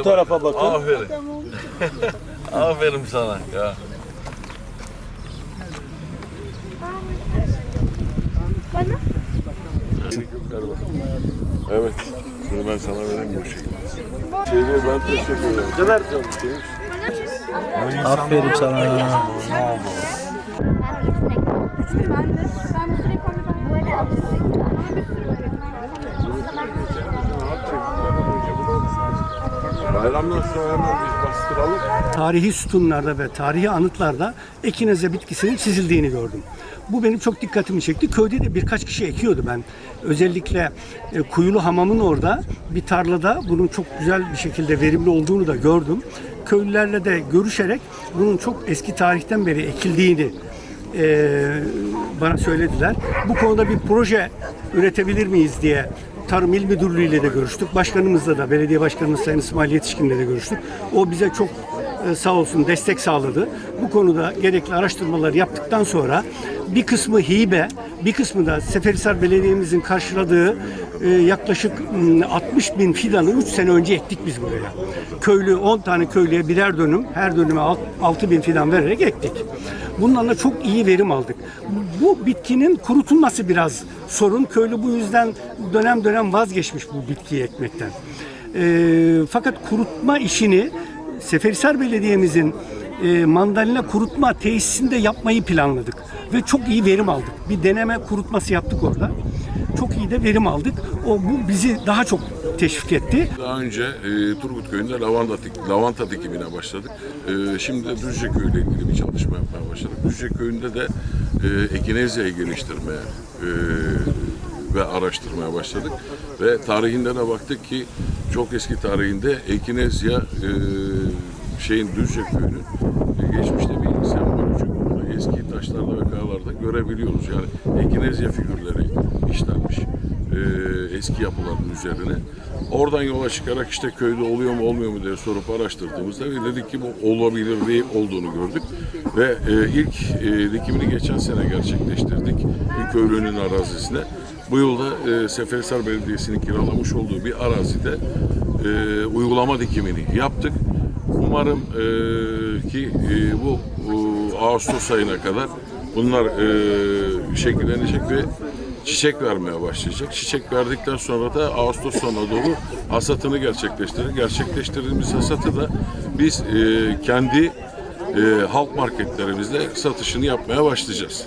Bu tarafa bakın. Aferin. Aferin sana ya. Evet. Şunu ben sana vereyim bu şekilde. Şeyde ben teşekkür ederim. Caner. Aferin sana. Ben de. Ben bu sürekli böyle Bayramdan sonra biz bastıralım. tarihi sütunlarda ve tarihi anıtlarda ekineze bitkisinin çizildiğini gördüm. Bu benim çok dikkatimi çekti. Köyde de birkaç kişi ekiyordu ben. Özellikle e, Kuyulu Hamam'ın orada bir tarlada bunun çok güzel bir şekilde verimli olduğunu da gördüm. Köylülerle de görüşerek bunun çok eski tarihten beri ekildiğini e, bana söylediler. Bu konuda bir proje üretebilir miyiz diye Tarım İl Müdürlüğü ile de görüştük. Başkanımızla da, belediye başkanımız Sayın İsmail Yetişkin'le de görüştük. O bize çok sağ olsun destek sağladı. Bu konuda gerekli araştırmalar yaptıktan sonra bir kısmı hibe, bir kısmı da Seferihisar Belediye'mizin karşıladığı e, yaklaşık mm, 60 bin fidanı 3 sene önce ektik biz buraya. Köylü 10 tane köylüye birer dönüm, her dönüme 6 bin fidan vererek ektik. Bundan da çok iyi verim aldık. Bu bitkinin kurutulması biraz sorun. Köylü bu yüzden dönem dönem vazgeçmiş bu bitkiyi ekmekten. Ee, fakat kurutma işini Seferihisar Belediye'mizin e, mandalina kurutma tesisinde yapmayı planladık. Ve çok iyi verim aldık. Bir deneme kurutması yaptık orada. Çok iyi de verim aldık. O bu bizi daha çok teşvik etti. Daha önce e, Turgut Köyü'nde lavanta, lavanta dikimine başladık. E, şimdi de Düzce Köyü ile ilgili bir çalışma yapmaya başladık. Düzce Köyü'nde de e, ekinezyayı geliştirmeye e, ve araştırmaya başladık. Ve tarihinde de baktık ki çok eski tarihinde ekinezya e, şeyin Düzce Köyü'nün e, geçmişte bir sembolü çünkü bunu eski taşlarda ve kayalarda görebiliyoruz. Yani ekinezya figürleri işlenmiş e, eski yapıların üzerine. Oradan yola çıkarak işte köyde oluyor mu olmuyor mu diye sorup araştırdığımızda ve dedik ki bu olabilir diye olduğunu gördük. Ve e, ilk e, dikimini geçen sene gerçekleştirdik bir köylünün arazisine. Bu yılda e, Seferihisar Belediyesi'nin kiralamış olduğu bir arazide e, uygulama dikimini yaptık. Umarım e, ki e, bu e, Ağustos ayına kadar bunlar e, şekillenecek ve çiçek vermeye başlayacak. Çiçek verdikten sonra da Ağustos sonuna doğru hasatını gerçekleştirir. Gerçekleştirdiğimiz hasatı da biz e, kendi e, halk marketlerimizde satışını yapmaya başlayacağız.